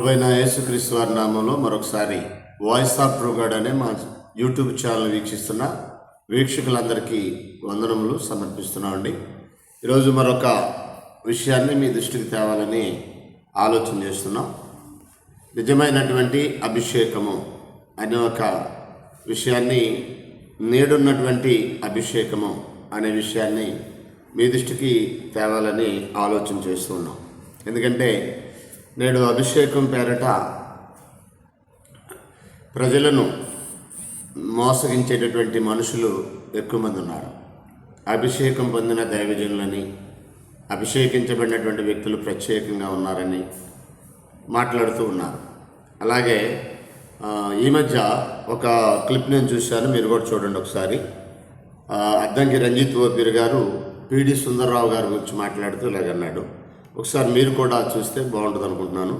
ప్రభైన యేసుక్రీస్తు వారి నామంలో మరొకసారి వాయిస్ ఆఫ్ ప్రోగాడ్ అనే మా యూట్యూబ్ ఛానల్ వీక్షిస్తున్న వీక్షకులందరికీ వందనములు సమర్పిస్తున్నామండి. ఈరోజు మరొక విషయాన్ని మీ దృష్టికి తేవాలని ఆలోచన చేస్తున్నాం. నిజమైనటువంటి అభిషేకము అనే ఒక విషయాన్ని నేడున్నటువంటి అభిషేకము అనే విషయాన్ని మీ దృష్టికి తేవాలని ఆలోచన చేస్తున్నాం. ఎందుకంటే నేడు అభిషేకం పేరట ప్రజలను మోసగించేటటువంటి మనుషులు ఎక్కువ మంది ఉన్నారు. అభిషేకం పొందిన దైవజనులని అభిషేకించబడినటువంటి వ్యక్తులు ప్రత్యేకంగా ఉన్నారని మాట్లాడుతూ ఉన్నారు. అలాగే ఈ మధ్య ఒక క్లిప్ నేను చూశాను మీరు కూడా చూడండి ఒకసారి. అద్దంకి రంజిత్ ఓపీర్ గారు పిడి సుందర్రావు గారి గురించి మాట్లాడుతూ ఇలాగన్నాడు ఒకసారి మీరు కూడా చూస్తే బాగుంటుంది అనుకుంటున్నాను.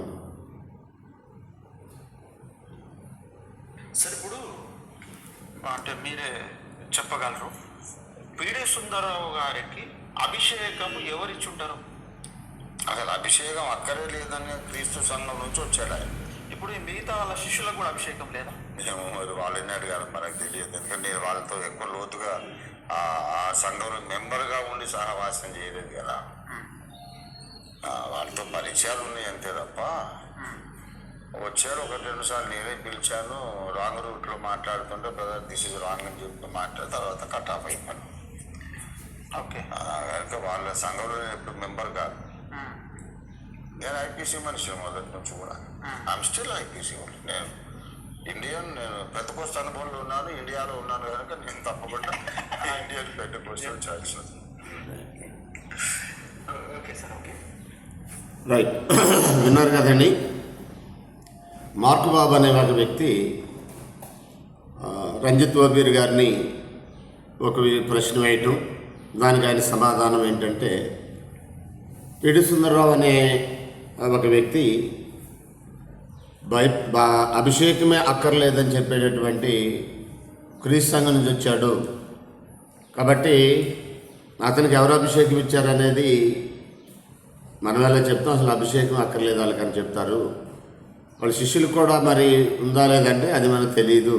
సరే ఇప్పుడు అంటే మీరే చెప్పగలరు. పీడే సుందరరావు గారికి అభిషేకం ఎవరిచ్చుంటారు అసలు అభిషేకం అక్కడే లేదని క్రీస్తు సంఘం నుంచి వచ్చాడు ఆయన. ఇప్పుడు ఈ మిగతా వాళ్ళ శిష్యులకు కూడా అభిషేకం లేదా? మేము మరి వాళ్ళని అడిగారు మనకు తెలియదు. ఎందుకంటే నేను వాళ్ళతో ఎక్కువ లోతుగా ఆ ఆ సంఘంలో మెంబర్గా ఉండి సహవాసం చేయలేదు కదా. వాళ్ళతో పరిచయాలు ఉన్నాయి అంతే తప్ప. వచ్చారు ఒకటి రెండు సార్లు నేనే పిలిచాను. రాంగ్ రూట్లో మాట్లాడుతుంటే బ్రదర్ దిస్ ఇస్ రాంగ్ అని చెప్పి మాట్లాడిన తర్వాత కట్ ఆఫ్ అయిపోయాను. ఓకే. కనుక వాళ్ళ సంఘంలో నేను ఎప్పుడు మెంబర్ కాదు. నేను ఐపీసీ మనిషి మొదటి నుంచి కూడా. ఐఎమ్ స్టిల్ ఐపీసీ నేను ఇండియన్ నేను పెద్ద కోస్ట్ అనుభవంలో ఉన్నాను ఇండియాలో ఉన్నాను కనుక నేను తప్పకుండా ఇండియన్ పెద్ద coast choice okay sir okay right విన్నారు కదండి. మార్కు బాబు అనే ఒక వ్యక్తి రంజిత్ ఓబీర్ గారిని ఒక ప్రశ్న వేయటం దానికి ఆయన సమాధానం ఏంటంటే పిడి సుందరరావు అనే ఒక వ్యక్తి భయ బా అభిషేకమే అక్కర్లేదని చెప్పేటటువంటి క్రీస్తు సంఘం నుంచి వచ్చాడు. కాబట్టి అతనికి ఎవరు అభిషేకం ఇచ్చారనేది మనం ఎలా చెప్తాం అసలు అభిషేకం అక్కర్లేదు వాళ్ళకని చెప్తారు. వాళ్ళ శిష్యులు కూడా మరి ఉందా లేదంటే అది మనకు తెలియదు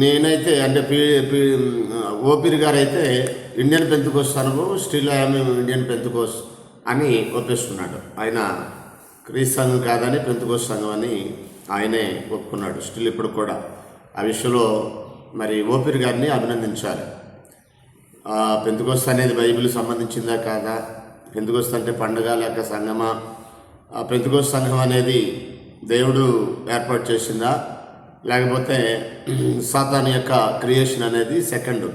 నేనైతే అంటే పీ పీ ఓపిరి గారు అయితే ఇండియన్ పెంతుకోస్ అనుభవం స్టిల్ ఐఎమ్ ఇండియన్ పెంతుకోస్ అని ఒప్పేసుకున్నాడు. ఆయన క్రీస్తు సంఘం కాదని పెంతుకోస్ సంఘం అని ఆయనే ఒప్పుకున్నాడు. స్టిల్ ఇప్పుడు కూడా ఆ విషయంలో మరి ఓపిరి గారిని అభినందించాలి. పెంతుకోస్ అనేది బైబిల్ సంబంధించిందా కాదా? పెంతుకొస్త అంటే పండుగ లేక సంగమా ఆ పెంతుకొస్త సంఘం అనేది దేవుడు ఏర్పాటు చేసిందా? లేకపోతే సాతాన్ యొక్క క్రియేషన్ అనేది సెకండ్.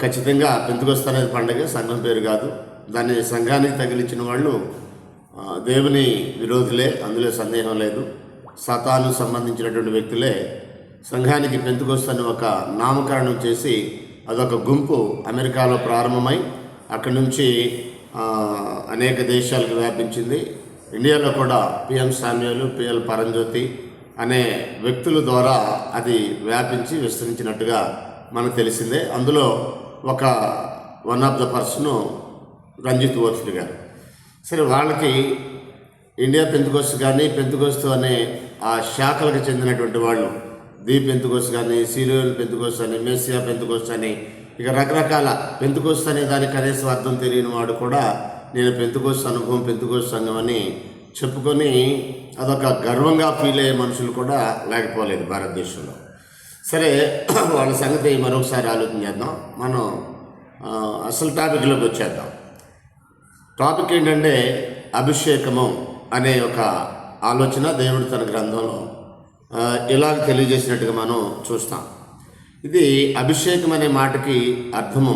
ఖచ్చితంగా పెంతుకొస్త అనేది పండుగ సంఘం పేరు కాదు. దాన్ని సంఘానికి తగిలించిన వాళ్ళు దేవుని విరోధులే అందులో సందేహం లేదు. సతాను సంబంధించినటువంటి వ్యక్తులే సంఘానికి పెంతుకొస్తని ఒక నామకరణం చేసి అదొక గుంపు అమెరికాలో ప్రారంభమై అక్కడి నుంచి అనేక దేశాలకు వ్యాపించింది. ఇండియాలో కూడా పిఎం సామ్యాలు పిఎల్ పరంజ్యోతి అనే వ్యక్తుల ద్వారా అది వ్యాపించి విస్తరించినట్టుగా మనకు తెలిసిందే. అందులో ఒక one of the person Ranjith ఓర్ఫిల్ garu. సరే వాళ్ళకి ఇండియా పెంతుకోస్తు కానీ పెంతుకోస్తు అనే ఆ శాఖలకు చెందినటువంటి వాళ్ళు దీ పెంతుకోస్తు కానీ సీరియల్ పెంతుకోస్తు అని మెస్సియా పెంతుకోస్తు అని ఇక రకరకాల పెంతుకోస్తు అనే దాని కనీసం అర్థం తెలియని వాడు కూడా నేను పెంతుకోస్తు అనుభవం పెంతుకోస్తు సంఘం అని చెప్పుకొని అదొక గర్వంగా ఫీల్ అయ్యే మనుషులు కూడా లేకపోలేదు భారతదేశంలో. సరే వాళ్ళ సంగతి మరొకసారి ఆలోచన చేద్దాం. మనం అసలు టాపిక్లోకి వచ్చేద్దాం. టాపిక్ ఏంటంటే అభిషేకము అనే ఒక ఆలోచన దేవుడు తన గ్రంథంలో ఇలాగ తెలియజేసినట్టుగా మనం చూస్తాం. ఇది అభిషేకం అనే మాటకి అర్థము.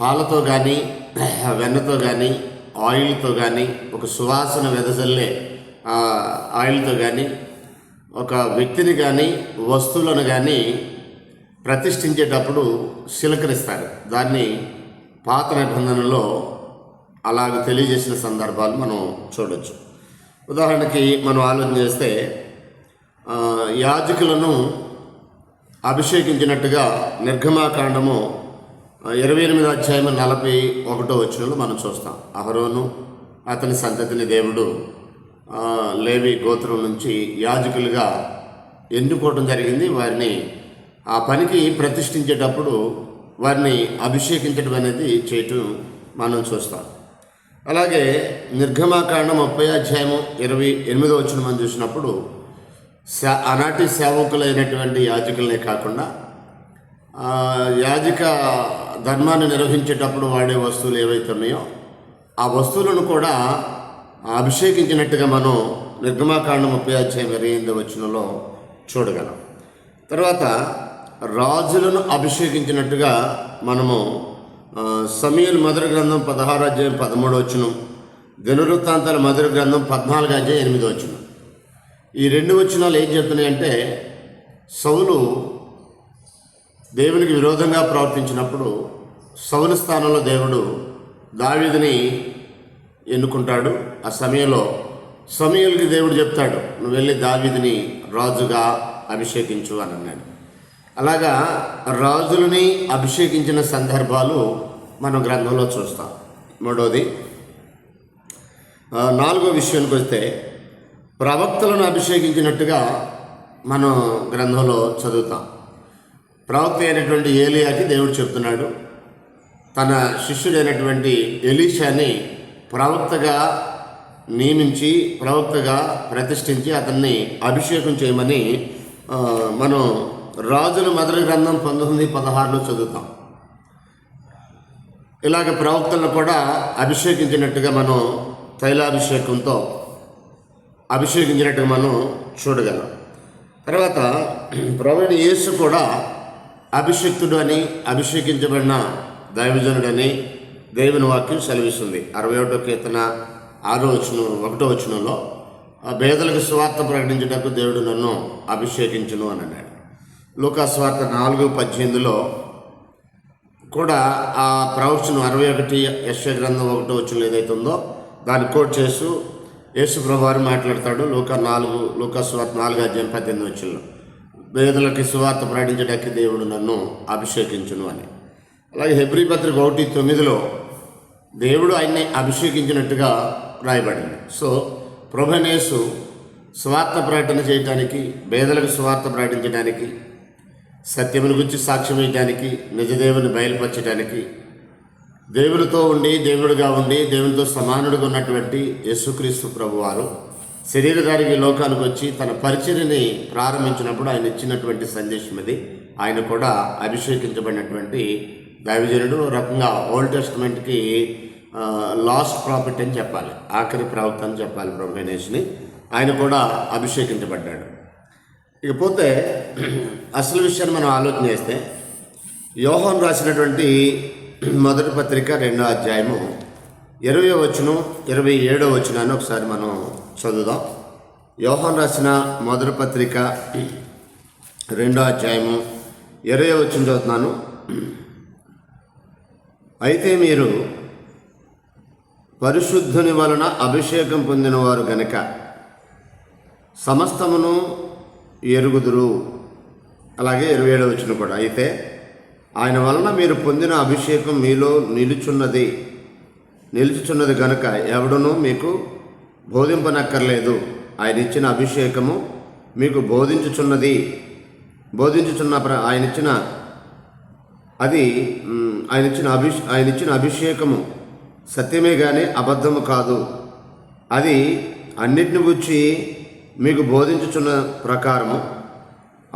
పాలతో కానీ వెన్నతో కానీ ఆయిల్తో కానీ ఒక సువాసన వెదజల్లే ఆయిల్తో కానీ ఒక వ్యక్తిని కానీ వస్తువులను కానీ ప్రతిష్ఠించేటప్పుడు శిలకరిస్తారు. దాన్ని పాత నిబంధనలో అలాగ తెలియజేసిన సందర్భాలు మనం చూడవచ్చు ఉదాహరణకి మనం ఆలోచన చేస్తే యాజకులను అభిషేకించినట్టుగా నిర్గమాకాండము ఇరవై ఎనిమిది అధ్యాయం నలభై ఒకటో వచ్చినలో మనం చూస్తాం. అహరోను అతని సంతతిని దేవుడు లేవి గోత్రం నుంచి యాజకులుగా ఎన్నుకోవడం జరిగింది. వారిని ఆ పనికి ప్రతిష్ఠించేటప్పుడు వారిని అభిషేకించడం అనేది చేయటం మనం చూస్తాం. అలాగే నిర్గమాకాండ ముప్పై అధ్యాయము ఇరవై ఎనిమిదో వచ్చిన మనం చూసినప్పుడు ఆనాటి సేవకులైనటువంటి యాజకులనే కాకుండా యాజక ధర్మాన్ని నిర్వహించేటప్పుడు వాడే వస్తువులు ఏవైతే ఉన్నాయో ఆ వస్తువులను కూడా అభిషేకించినట్టుగా మనం నిర్గమాకాండం ముప్పై అధ్యాయం ఇరవై ఎనిమిది వచ్చినలో చూడగలం. తర్వాత రాజులను అభిషేకించినట్టుగా మనము సమీల్ మధుర గ్రంథం పదహారు అధ్యాయం పదమూడు వచ్చును దినవృత్తాంతాల మధుర గ్రంథం పద్నాలుగు అధ్యాయం ఎనిమిది వచ్చును ఈ రెండు వచనాలు ఏం చెప్తున్నాయంటే సౌలు దేవునికి విరోధంగా ప్రవర్తించినప్పుడు సౌలు స్థానంలో దేవుడు దావిదిని ఎన్నుకుంటాడు. ఆ సమయంలో సమయంకి దేవుడు చెప్తాడు నువ్వు వెళ్ళి దావిదిని రాజుగా అభిషేకించు అని అన్నాడు. అలాగా రాజులని అభిషేకించిన సందర్భాలు మనం గ్రంథంలో చూస్తాం. మూడవది నాలుగో విషయానికి వస్తే ప్రవక్తలను అభిషేకించినట్టుగా మనం గ్రంథంలో చదువుతాం. ప్రవక్త అయినటువంటి ఏలియాకి దేవుడు చెప్తున్నాడు తన శిష్యుడైనటువంటి ఎలీషాని ప్రవక్తగా నియమించి ప్రవక్తగా ప్రతిష్ఠించి అతన్ని అభిషేకం చేయమని మనం రాజుల మొదటి గ్రంథం పంతొమ్మిది పదహారులో చదువుతాం. ఇలాగ ప్రవక్తలను కూడా అభిషేకించినట్టుగా మనం తైలాభిషేకంతో అభిషేకించినట్టు మనం చూడగలం. తర్వాత ప్రవీణ యేసు కూడా అభిషక్తుడు అని అభిషేకించబడిన దైవజనుడని దేవుని వాక్యం సెలవిస్తుంది. అరవై ఒకటో కీర్తన ఆరో వచనం ఒకటో వచనంలో ఆ పేదలకు స్వార్థ ప్రకటించటకు దేవుడు నన్ను అభిషేకించును అని అన్నాడు. లూకా స్వార్థ నాలుగు పద్దెనిమిదిలో కూడా ఆ ప్రవచనం అరవై ఒకటి యశ గ్రంథం ఒకటో వచ్చిన ఏదైతే ఉందో దాన్ని కోట్ చేస్తూ యేసు ప్రభువారు మాట్లాడతాడు. లోక నాలుగు లోక సువార్త నాలుగు అధ్యాయం పద్దెనిమిది వచ్చిన పేదలకి సువార్త ప్రకటించడానికి దేవుడు నన్ను అభిషేకించును అని. అలాగే హెబ్రి పత్రిక ఒకటి తొమ్మిదిలో దేవుడు ఆయన్ని అభిషేకించినట్టుగా రాయబడింది. సో ప్రభనేసు స్వార్థ ప్రకటన చేయడానికి పేదలకు స్వార్థ ప్రకటించడానికి సత్యమును గురించి సాక్ష్యం వేయడానికి నిజదేవుని బయలుపరచడానికి దేవుడితో ఉండి దేవుడిగా ఉండి దేవునితో సమానుడిగా ఉన్నటువంటి యేసుక్రీస్తు ప్రభువారు శరీరధారికి లోకానికి వచ్చి తన పరిచర్ని ప్రారంభించినప్పుడు ఆయన ఇచ్చినటువంటి సందేశం ఇది. ఆయన కూడా అభిషేకించబడినటువంటి దైవజనుడు రకంగా ఓల్డ్ టెస్ట్మెంట్కి లాస్ట్ ప్రాఫిట్ అని చెప్పాలి ఆఖరి ప్రవక్త అని చెప్పాలి బ్రహ్మనేష్ని. ఆయన కూడా అభిషేకించబడ్డాడు. ఇకపోతే అసలు విషయాన్ని మనం ఆలోచన చేస్తే యోహం రాసినటువంటి మొదటి పత్రిక రెండో అధ్యాయము. ఇరవై వచనం ఇరవై ఏడో వచనాన్ని ఒకసారి మనం చదువుదాం. యోహన్ రాసిన మొదటి పత్రిక రెండో అధ్యాయము ఇరవై వచనం చదువుతున్నాను. అయితే మీరు పరిశుద్ధుని వలన అభిషేకం పొందినవారు గనక సమస్తమును ఎరుగుదురు. అలాగే ఇరవై ఏడో వచ్చిన కూడా. అయితే ఆయన వలన మీరు పొందిన అభిషేకం మీలో నిలుచున్నది. నిలుచుచున్నది గనుక ఎవడునూ మీకు బోధింపనక్కర్లేదు. ఆయన ఇచ్చిన అభిషేకము మీకు బోధించుచున్నది. బోధించుచున్న ప్ర- ఆయన ఇచ్చిన అది ఆయన ఇచ్చిన అభిష్ ఆయన ఇచ్చిన అభిషేకము సత్యమే కానీ అబద్ధము కాదు. అది అన్నిటిని గుర్చి మీకు బోధించుచున్న ప్రకారము.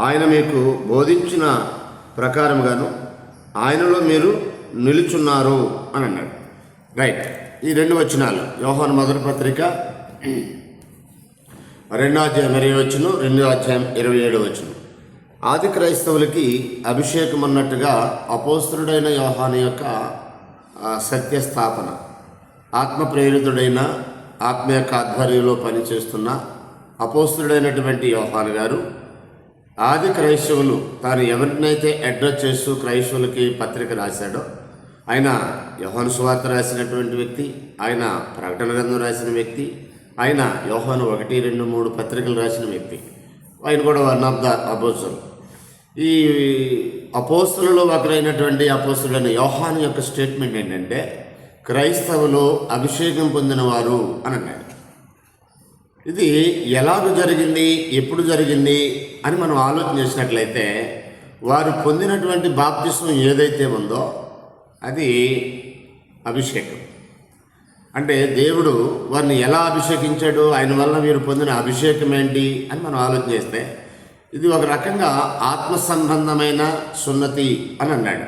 ఆయన మీకు బోధించిన ప్రకారముగాను ఆయనలో మీరు నిలుచున్నారు అని అన్నాడు. రైట్ ఈ రెండు వచనాలు. యోహాను మొదటి పత్రిక రెండో అధ్యాయం ఇరవై వచ్చును రెండో అధ్యాయం ఇరవై ఏడు వచ్చును ఆది క్రైస్తవులకి అభిషేకం అన్నట్టుగా అపోస్తుడైన యోహాను యొక్క సత్యస్థాపన ఆత్మప్రేరితుడైన ఆత్మ ప్రేరితుడైన ఆత్మ యొక్క ఆధ్వర్యంలో పనిచేస్తున్న అపోస్తుడైనటువంటి యోహాన్ గారు ఆది క్రైస్తవులు తాను ఎవరినైతే అడ్రస్ చేస్తూ క్రైస్తవులకి పత్రిక రాశాడో ఆయన యోహాను సువార్త రాసినటువంటి వ్యక్తి ఆయన ప్రకటన గ్రంథం రాసిన వ్యక్తి ఆయన యోహాను ఒకటి రెండు మూడు పత్రికలు రాసిన వ్యక్తి. ఆయన కూడా వన్ ఆఫ్ ద అపోజల్ ఈ అపోస్తులలో ఒకరైనటువంటి అపోస్తులైన యోహాను యొక్క స్టేట్మెంట్ ఏంటంటే క్రైస్తవులు అభిషేకం పొందినవారు అని అన్నాడు. ఇది ఎలాగ జరిగింది ఎప్పుడు జరిగింది అని మనం ఆలోచన చేసినట్లయితే వారు పొందినటువంటి బాప్తిస్మం ఏదైతే ఉందో అది అభిషేకం. అంటే దేవుడు వారిని ఎలా అభిషేకించాడు ఆయన వల్ల వీరు పొందిన అభిషేకం ఏంటి అని మనం ఆలోచన చేస్తే ఇది ఒక రకంగా ఆత్మ సంబంధమైన సున్నతి అని అన్నాడు.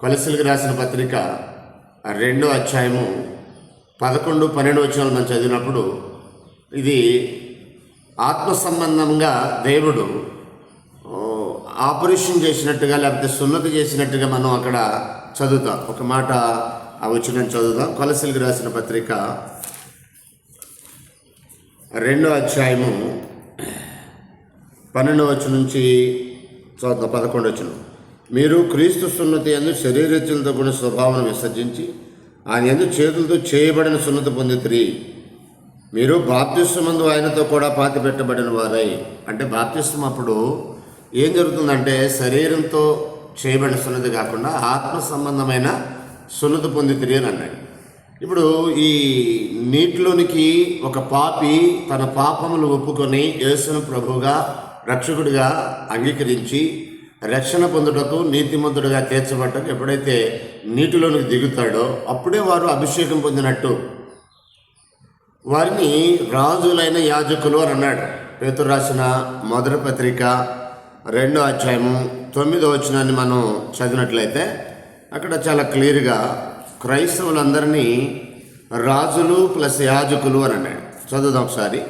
కొలసిలికి రాసిన పత్రిక రెండో అధ్యాయము పదకొండు పన్నెండు వచ్చిన మనం చదివినప్పుడు ఇది ఆత్మ సంబంధంగా దేవుడు ఆపరేషన్ చేసినట్టుగా లేకపోతే సున్నతి చేసినట్టుగా మనం అక్కడ చదువుతాం. ఒక మాట ఆ వచ్చిన చదువుదాం. కొలసిలికి రాసిన పత్రిక రెండో అధ్యాయము పన్నెండు వచ్చి నుంచి చదువుతాం పదకొండు వచ్చిన మీరు క్రీస్తు సున్నతి ఎందు శరీరచులతో కూడిన స్వభావం విసర్జించి ఆయన ఎందు చేతులతో చేయబడిన సున్నతి పొందితిరి. మీరు బాప్తిస్మందు ఆయనతో కూడా పాతి పెట్టబడిన వారై. అంటే బాప్తిస్మం అప్పుడు ఏం జరుగుతుందంటే శరీరంతో చేయబడిన సున్నతి కాకుండా ఆత్మ సంబంధమైన సున్నతి పొందితిరి అని అన్నాడు. ఇప్పుడు ఈ నీటిలోనికి ఒక పాపి తన పాపములు ఒప్పుకొని యేసును ప్రభుగా రక్షకుడిగా అంగీకరించి రక్షణ పొందుటకు నీతిమంతుడిగా తీర్చబడటం ఎప్పుడైతే నీటిలోనికి దిగుతాడో అప్పుడే వారు అభిషేకం పొందినట్టు వారిని రాజులైన యాజకులు అని అన్నాడు. పేతురు రాసిన మొదటి పత్రిక రెండో అధ్యాయము తొమ్మిదో వచనాన్ని మనం చదివినట్లయితే అక్కడ చాలా క్లియర్గా క్రైస్తవులందరినీ రాజులు ప్లస్ యాజకులు అని అన్నాడు. చదువుదాం ఒకసారి.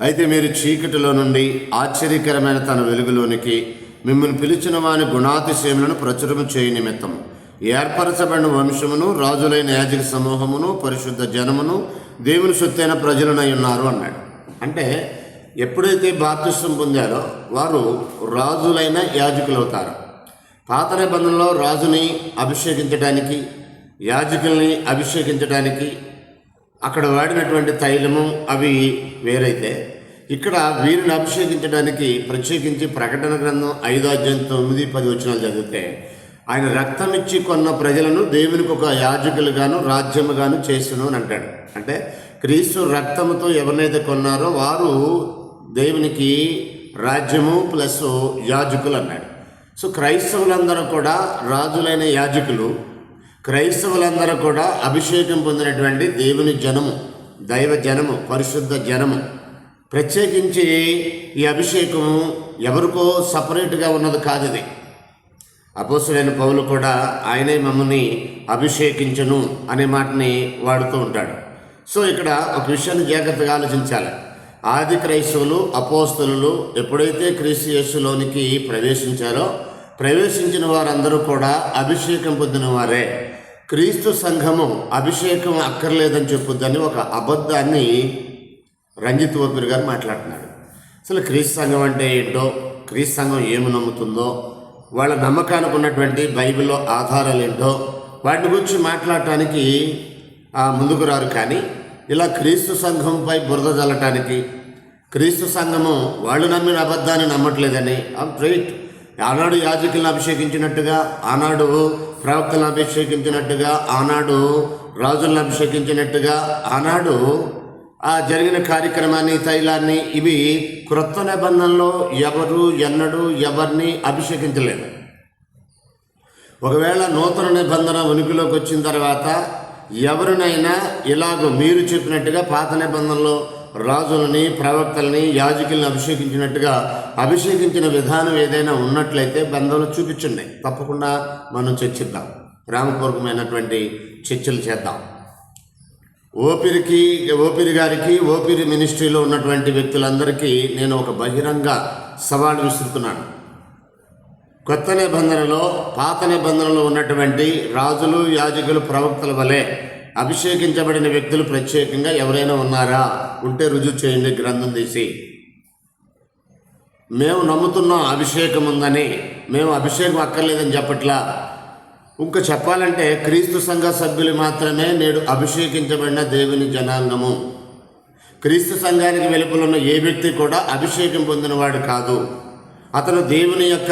అయితే మీరు చీకటిలో నుండి ఆశ్చర్యకరమైన తన వెలుగులోనికి మిమ్మల్ని పిలిచిన వాని గుణాతిశయములను ప్రచురము చేయ నిమిత్తం ఏర్పరచబడిన వంశమును రాజులైన యాజక సమూహమును పరిశుద్ధ జనమును దేవుని సొత్తైన ప్రజలనై ఉన్నారు అన్నాడు. అంటే ఎప్పుడైతే బాప్తిష్టం పొందారో వారు రాజులైన యాజకులు అవుతారు పాత నిబంధనలో రాజుని అభిషేకించడానికి యాజకుల్ని అభిషేకించడానికి అక్కడ వాడినటువంటి తైలము అవి వేరైతే ఇక్కడ వీరిని అభిషేకించడానికి ప్రత్యేకించి ప్రకటన గ్రంథం ఐదో అధ్యాయం తొమ్మిది పది వచనాలు చదివితే ఆయన రక్తం ఇచ్చి కొన్న ప్రజలను దేవునికి ఒక యాజకులుగాను రాజ్యముగాను చేసును అని అంటాడు. అంటే క్రీస్తు రక్తముతో ఎవరినైతే కొన్నారో వారు దేవునికి రాజ్యము ప్లస్ యాజకులు అన్నాడు. సో క్రైస్తవులందరూ కూడా రాజులైన యాజకులు క్రైస్తవులందరూ కూడా అభిషేకం పొందినటువంటి దేవుని జనము దైవ జనము పరిశుద్ధ జనము. ప్రత్యేకించి ఈ అభిషేకం ఎవరికో సపరేట్గా ఉన్నది కాదు ఇది అపోసులైన పౌలు కూడా ఆయనే మమ్మల్ని అభిషేకించను అనే మాటని వాడుతూ ఉంటాడు. సో ఇక్కడ ఒక విషయాన్ని జాగ్రత్తగా ఆలోచించాలి. ఆది క్రైస్తవులు అపోస్తులు ఎప్పుడైతే క్రీస్తు యేసులోనికి ప్రవేశించారో ప్రవేశించిన వారందరూ కూడా అభిషేకం పొందిన వారే. క్రీస్తు సంఘము అభిషేకం అక్కర్లేదని చెప్పొద్దని ఒక అబద్ధాన్ని రంజిత్ ఓపిరి గారు మాట్లాడుతున్నాడు. అసలు క్రీస్తు సంఘం అంటే ఏంటో క్రీస్తు సంఘం ఏమి నమ్ముతుందో వాళ్ళ నమ్మకానికి ఉన్నటువంటి బైబిల్లో ఆధారాలు ఏంటో వాటి గురించి మాట్లాడటానికి ముందుకు రారు. కానీ ఇలా క్రీస్తు సంఘంపై బురద చల్లటానికి క్రీస్తు సంఘము వాళ్ళు నమ్మిన అబద్ధాన్ని నమ్మట్లేదని రైట్ ఆనాడు యాజకులను అభిషేకించినట్టుగా ఆనాడు ప్రవక్తలను అభిషేకించినట్టుగా ఆనాడు రాజులను అభిషేకించినట్టుగా ఆనాడు ఆ జరిగిన కార్యక్రమాన్ని తైలాన్ని ఇవి క్రొత్త నిబంధనలో ఎవరు ఎన్నడూ ఎవరిని అభిషేకించలేదు. ఒకవేళ నూతన నిబంధన ఉనికిలోకి వచ్చిన తర్వాత ఎవరినైనా ఇలాగ మీరు చెప్పినట్టుగా పాత నిబంధనలో రాజులని ప్రవక్తల్ని యాజకుల్ని అభిషేకించినట్టుగా అభిషేకించిన విధానం ఏదైనా ఉన్నట్లయితే బంధువులు చూపించండి. తప్పకుండా మనం చర్చిద్దాం. రామపూర్వకమైనటువంటి చర్చలు చేద్దాం. ఓపిరికి ఓపిరి గారికి ఓపిరి మినిస్ట్రీలో ఉన్నటువంటి వ్యక్తులందరికీ నేను ఒక బహిరంగ సవాలు విసురుతున్నాను. కొత్త నిబంధనలో పాత నిబంధనలో ఉన్నటువంటి రాజులు యాజకులు ప్రవక్తల వలె అభిషేకించబడిన వ్యక్తులు ప్రత్యేకంగా ఎవరైనా ఉన్నారా? ఉంటే రుజువు చేయండి గ్రంథం తీసి. మేము నమ్ముతున్నాం అభిషేకం ఉందని మేము అభిషేకం అక్కర్లేదని చెప్పట్లా? ఇంకా చెప్పాలంటే క్రీస్తు సంఘ సభ్యులు మాత్రమే నేడు అభిషేకించబడిన దేవుని జనాంగము. క్రీస్తు సంఘానికి వెలుపల ఉన్న ఏ వ్యక్తి కూడా అభిషేకం పొందినవాడు కాదు. అతను దేవుని యొక్క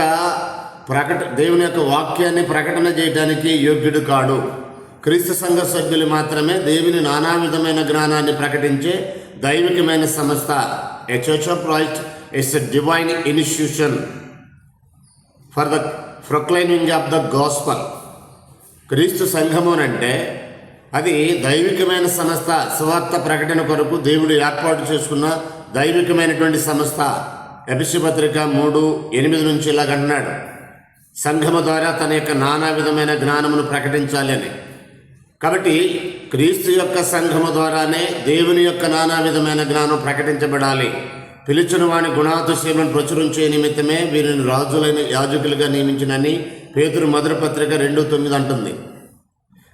ప్రకట దేవుని యొక్క వాక్యాన్ని ప్రకటన చేయడానికి యోగ్యుడు కాడు. క్రీస్తు సంఘ సభ్యులు మాత్రమే దేవుని నానా విధమైన జ్ఞానాన్ని ప్రకటించే దైవికమైన సంస్థ. HH church of Christ it's a divine institution for the proclaiming of the gospel క్రీస్తు సంఘము అంటే అది దైవికమైన సంస్థ సువార్త ప్రకటన కొరకు దేవుడు ఏర్పాటు చేసుకున్న దైవికమైనటువంటి సంస్థ ఎపిసి పత్రిక మూడు ఎనిమిది నుంచి ఇలాగంటున్నాడు సంఘము ద్వారా తన యొక్క నానా విధమైన జ్ఞానమును ప్రకటించాలి అని. కాబట్టి క్రీస్తు యొక్క సంఘము ద్వారానే దేవుని యొక్క నానా విధమైన జ్ఞానం ప్రకటించబడాలి. పిలిచిన వాని గుణాతిశయములను ప్రచురించే నిమిత్తమే వీరిని రాజులైన యాజకులుగా నియమించినని పేతురు మధుర పత్రిక రెండు తొమ్మిది అంటుంది.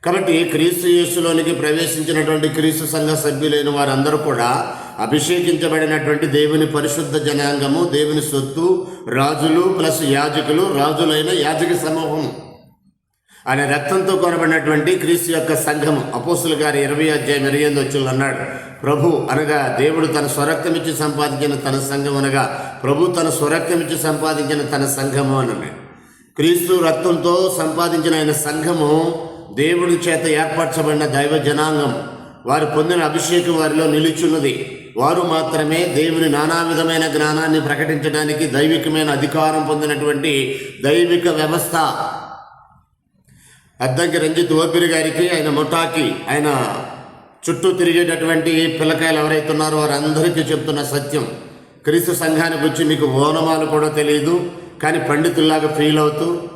కాబట్టి క్రీస్తు యేసులోనికి ప్రవేశించినటువంటి క్రీస్తు సంఘ సభ్యులైన వారందరూ కూడా అభిషేకించబడినటువంటి దేవుని పరిశుద్ధ జనాంగము దేవుని సొత్తు రాజులు ప్లస్ యాజకులు రాజులైన యాజక సమూహం ఆయన రక్తంతో కొనబడినటువంటి క్రీస్తు యొక్క సంఘము. అపోసుల గారి ఇరవై అధ్యాయం ఇరవై ఎనిమిది వచ్చులు అన్నాడు ప్రభు అనగా దేవుడు తన స్వరక్తమిచ్చి సంపాదించిన తన సంఘం అనగా ప్రభు తన స్వరక్తమిచ్చి సంపాదించిన తన సంఘము అని అన్నాడు. క్రీస్తు రక్తంతో సంపాదించిన ఆయన సంఘము దేవుడి చేత ఏర్పరచబడిన దైవ జనాంగం. వారు పొందిన అభిషేకం వారిలో నిలుచున్నది. వారు మాత్రమే దేవుని నానా విధమైన జ్ఞానాన్ని ప్రకటించడానికి దైవికమైన అధికారం పొందినటువంటి దైవిక వ్యవస్థ. అద్దంకి రంజిత్ ఓపిరి గారికి ఆయన ముఠాకి ఆయన చుట్టూ తిరిగేటటువంటి పిల్లకాయలు ఎవరైతే ఉన్నారో వారందరికీ చెప్తున్న సత్యం. క్రీస్తు సంఘానికి వచ్చి మీకు ఓనమాలు కూడా తెలియదు. కానీ పండితుల్లాగా ఫీల్ అవుతూ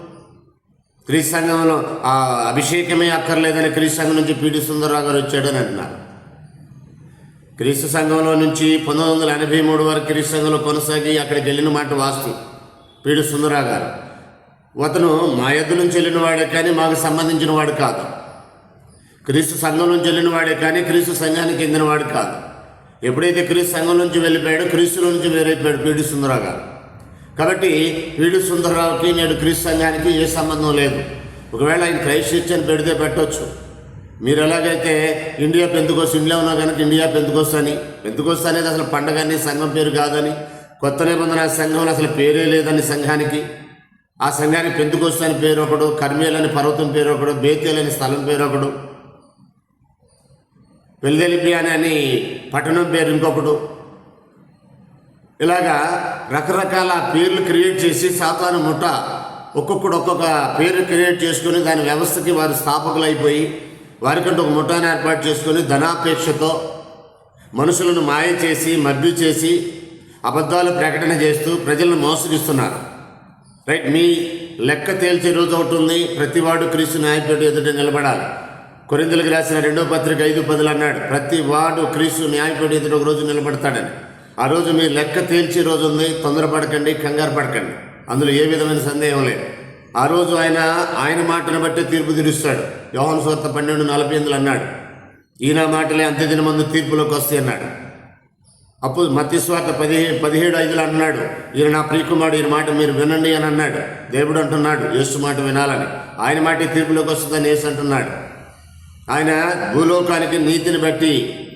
క్రీస్తు సంఘంలో ఆ అభిషేకమే అక్కర్లేదని క్రీస్తు సంఘం నుంచి పీడి సుందరరావు గారు వచ్చాడని అంటున్నారు. క్రీస్తు సంఘంలో నుంచి పంతొమ్మిది వందల ఎనభై మూడు వరకు క్రీస్తు సంఘంలో కొనసాగి అక్కడికి వెళ్ళిన మాట వాస్తు పీడి సుందరరావు గారు. అతను మా ఎద్దు నుంచి వెళ్ళిన వాడే కానీ మాకు సంబంధించిన వాడు కాదు. క్రీస్తు సంఘం నుంచి వెళ్ళిన వాడే కానీ క్రీస్తు సంఘానికి చెందినవాడు కాదు. ఎప్పుడైతే క్రీస్తు సంఘం నుంచి వెళ్ళిపోయాడో క్రీస్తులో నుంచి వేరైపోయాడు పీడి సుందరరావు గారు. కాబట్టి పీడి సుందరరావుకి నేడు క్రీస్తు సంఘానికి ఏ సంబంధం లేదు. ఒకవేళ ఆయన క్రైస్ట్ చర్చ్ అని పెడితే పెట్టవచ్చు మీరు ఎలాగైతే ఇండియా పెంతుకోస్ ఇండియా ఉన్నా కనుక ఇండియా పెంతుకోస్ అని. పెంతుకోస్ అనేది అసలు పండగని సంఘం పేరు కాదని. కొత్త నిబంధన సంఘంలో అసలు పేరే లేదని సంఘానికి. ఆ సంఘానికి పెంతుకోస్ అని పేరు ఒకడు కర్మేలని పర్వతం పేరు ఒకడు బేతేలని స్థలం పేరు ఒకడు. వెల్దెలిపి అని పట్టణం పేరు ఇంకొకడు. ఇలాగా రకరకాల పేర్లు క్రియేట్ చేసి సాతాను ముఠ ఒక్కొక్కడు ఒక్కొక్క పేరు క్రియేట్ చేసుకుని దాని వ్యవస్థకి వారు స్థాపకులు అయిపోయి వారికంటే ఒక ముఠాన్ని ఏర్పాటు చేసుకుని ధనాపేక్షతో మనుషులను మాయ చేసి మభ్య చేసి అబద్ధాలు ప్రకటన చేస్తూ ప్రజలను మోసగిస్తున్నారు. రైట్ మీ లెక్క తేల్చే రోజు ఒకటి ఉంది. ప్రతివాడు క్రీస్తు న్యాయపేట ఎదుట నిలబడాలి. కొరిందులకు రాసిన రెండో పత్రిక ఐదు పదులు అన్నాడు. ప్రతి వాడు క్రీస్తు న్యాయపేట ఎదుట ఒక రోజు నిలబడతాడని. ఆ రోజు మీ లెక్క తేల్చే రోజు ఉంది. తొందరపడకండి కంగారు పడకండి. అందులో ఏ విధమైన సందేహం లేదు. ఆ రోజు ఆయన ఆయన మాటను బట్టి తీర్పు తీరుస్తాడు. యోహన్ సోత్త పన్నెండు నలభై ఎనిమిదిలో అన్నాడు. ఈయన మాటలే అంత్యదిన మందు తీర్పులోకి వస్తాయి అన్నాడు. అప్పుడు మత్స్వార్త పదిహే పదిహేడు ఐదులు అన్నాడు. ఈయన నా ప్రియకుమారుడు ఈయన మాట మీరు వినండి అని అన్నాడు. దేవుడు అంటున్నాడు యేసు మాట వినాలని. ఆయన మాట తీర్పులోకి వస్తుందని యేసు అంటున్నాడు. ఆయన భూలోకానికి నీతిని బట్టి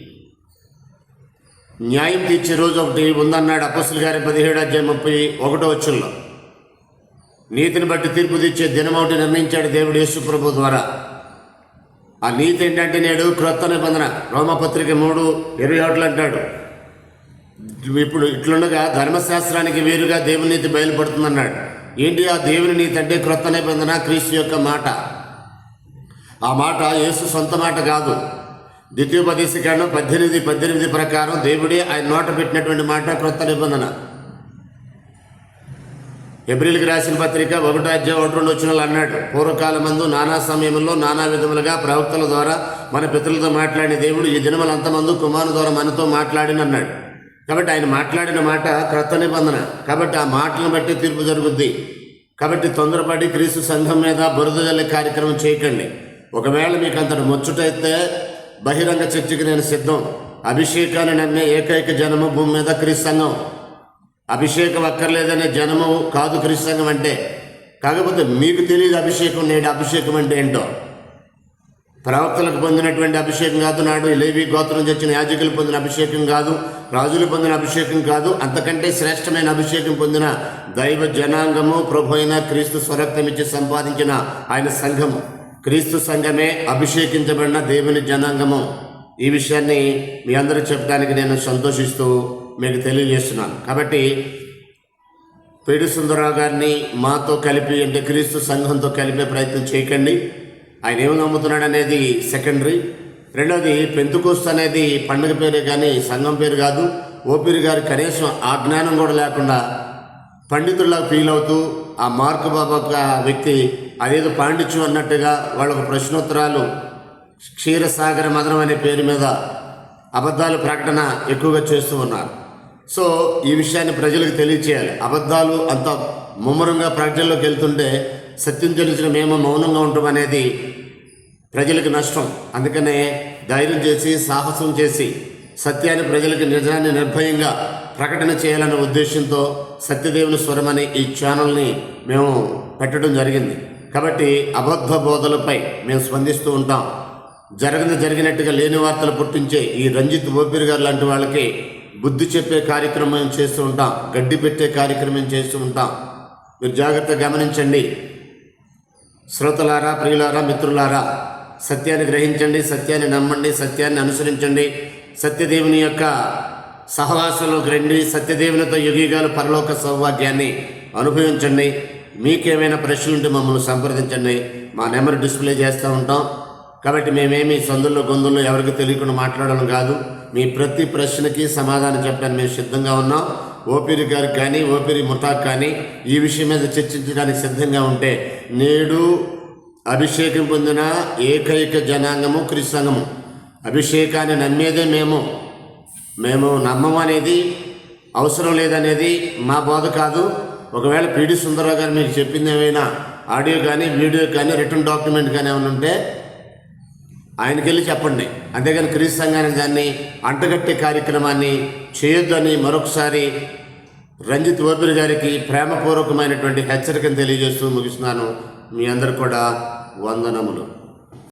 న్యాయం తీర్చే రోజు ఒకటి ఉందన్నాడు అపస్సులు గారి పదిహేడు అధ్యాయం ముప్పై ఒకటో వచ్చుల్లో నీతిని బట్టి తీర్పు తీర్చే దినం ఒకటి నిర్ణయించాడు దేవుడు యేసు ప్రభు ద్వారా. ఆ నీతి ఏంటంటే నేడు క్రొత్త నిబంధన. రోమపత్రిక మూడు ఇరవై ఒకటి అంటాడు ఇప్పుడు ఇట్లుండగా ధర్మశాస్త్రానికి వేరుగా దేవుని నీతి బయలుపడుతుందన్నాడు. ఏంటి ఆ దేవుని నీతి అంటే క్రొత్త నిబంధన క్రీస్తు యొక్క మాట? ఆ మాట యేసు సొంత మాట కాదు. ద్వితీయోపదేశకాండం పద్దెనిమిది పద్దెనిమిది ప్రకారం దేవుడే ఆయన నోట పెట్టినటువంటి మాట క్రొత్త నిబంధన. ఎబ్రిల్కి రాసిన పత్రిక ఒకటో అధ్యాయం ఒకటి రెండు వచ్చిన అన్నాడు. పూర్వకాలం మందు నానా సమయంలో నానా విధములుగా ప్రవక్తల ద్వారా మన పితరులతో మాట్లాడిన దేవుడు ఈ దినములంతమందు కుమారు ద్వారా మనతో మాట్లాడిన అన్నాడు కాబట్టి ఆయన మాట్లాడిన మాట క్రొత్త నిబంధన. కాబట్టి ఆ మాటలను బట్టి తీర్పు జరుగుద్ది. కాబట్టి తొందరపడి క్రీస్తు సంఘం మీద బురద జల్లే కార్యక్రమం చేయకండి. ఒకవేళ మీకు అంతటి ముచ్చటైతే బహిరంగ చర్చికి నేను సిద్ధం. అభిషేకాన్ని నమ్మే ఏకైక జనము భూమి మీద క్రీస్తంగం. అభిషేకం అక్కర్లేదనే జనము కాదు క్రీస్తంగం అంటే. కాకపోతే మీకు తెలియదు అభిషేకం నేడు అభిషేకం అంటే ఏంటో. ప్రవక్తలకు పొందినటువంటి అభిషేకం కాదు నాడు లేవి గోత్రం చచ్చిన యాజకులు పొందిన అభిషేకం కాదు రాజులు పొందిన అభిషేకం కాదు అంతకంటే శ్రేష్టమైన అభిషేకం పొందిన దైవ జనాంగము ప్రభు అయిన క్రీస్తు స్వరక్తం ఇచ్చి సంపాదించిన ఆయన సంఘము. క్రీస్తు సంఘమే అభిషేకించబడిన దేవుని జనాంగము. ఈ విషయాన్ని మీ అందరూ చెప్పడానికి నేను సంతోషిస్తూ మీకు తెలియజేస్తున్నాను. కాబట్టి పేడు సుందరరావు గారిని మాతో కలిపి అంటే క్రీస్తు సంఘంతో కలిపే ప్రయత్నం చేయకండి. ఆయన ఏమి నమ్ముతున్నాడు అనేది సెకండరీ. రెండవది పెంతుకోస్తు అనేది పండుగ పేరే కానీ సంఘం పేరు కాదు. ఓపిరి గారు కనీసం ఆ జ్ఞానం కూడా లేకుండా పండితుల్లా ఫీల్ అవుతూ ఆ మార్కు బాబా వ్యక్తి అదేదో పాండిత్యం అన్నట్టుగా వాళ్ళకు ప్రశ్నోత్తరాలు క్షీరసాగర మదనం అనే పేరు మీద అబద్ధాలు ప్రకటన ఎక్కువగా చేస్తూ ఉన్నారు. సో ఈ విషయాన్ని ప్రజలకు తెలియచేయాలి. అబద్ధాలు అంత ముమ్మరంగా ప్రకటనలోకి వెళ్తుంటే సత్యం తెలిసిన మేము మౌనంగా ఉండటం అనేది ప్రజలకు నష్టం. అందుకనే ధైర్యం చేసి సాహసం చేసి సత్యాన్ని ప్రజలకు నిజాన్ని నిర్భయంగా ప్రకటన చేయాలనే ఉద్దేశంతో సత్యదేవుని స్వరం అనే ఈ ఛానల్ని మేము పెట్టడం జరిగింది. కాబట్టి అబద్ధ బోధలపై మేము స్పందిస్తూ ఉంటాం. జరగని జరిగినట్టుగా లేని వార్తలు పుట్టించే ఈ రంజిత్ ఓపిరి గారు లాంటి వాళ్ళకి బుద్ధి చెప్పే కార్యక్రమం చేస్తూ ఉంటాం. గడ్డి పెట్టే కార్యక్రమం చేస్తూ ఉంటాం. మీరు జాగ్రత్తగా గమనించండి. శ్రోతలారా ప్రియులారా మిత్రులారా సత్యాన్ని గ్రహించండి సత్యాన్ని నమ్మండి సత్యాన్ని అనుసరించండి. సత్యదేవుని యొక్క సహవాసంలోకి రండి. సత్యదేవునితో యుగీగాలు పరలోక సౌభాగ్యాన్ని అనుభవించండి. మీకేమైనా ప్రశ్నలు ఉంటే మమ్మల్ని సంప్రదించండి. మా నెంబర్ డిస్ప్లే చేస్తూ ఉంటాం. కాబట్టి మేమేమి సందుల్లో గొంతుల్లో ఎవరికి తెలియకుండా మాట్లాడడం కాదు. మీ ప్రతి ప్రశ్నకి సమాధానం చెప్పడానికి మేము సిద్ధంగా ఉన్నాం. ఓపిరి గారికి కానీ ఓపిరి ముఠాక్ కానీ ఈ విషయం మీద చర్చించడానికి సిద్ధంగా ఉంటే నేడు అభిషేకం పొందిన ఏకైక జనాంగము క్రిస్తంగము. అభిషేకాన్ని నమ్మేదే మేము. మేము నమ్మము అనేది అవసరం లేదనేది మా బోధ కాదు. ఒకవేళ పీడి సుందరరావు గారు మీకు చెప్పింది ఏమైనా ఆడియో కానీ వీడియో కానీ రిటర్న్ డాక్యుమెంట్ కానీ ఏమైనా ఉంటే ఆయనకి వెళ్ళి చెప్పండి. అంతేగాని క్రీస్తు సంఘానికి దాన్ని అంటగట్టే కార్యక్రమాన్ని చేయొద్దని మరొకసారి రంజిత్ ఓపిరి గారికి ప్రేమపూర్వకమైనటువంటి హెచ్చరికను తెలియజేస్తూ ముగిస్తున్నాను. మీ అందరు కూడా వందనములు.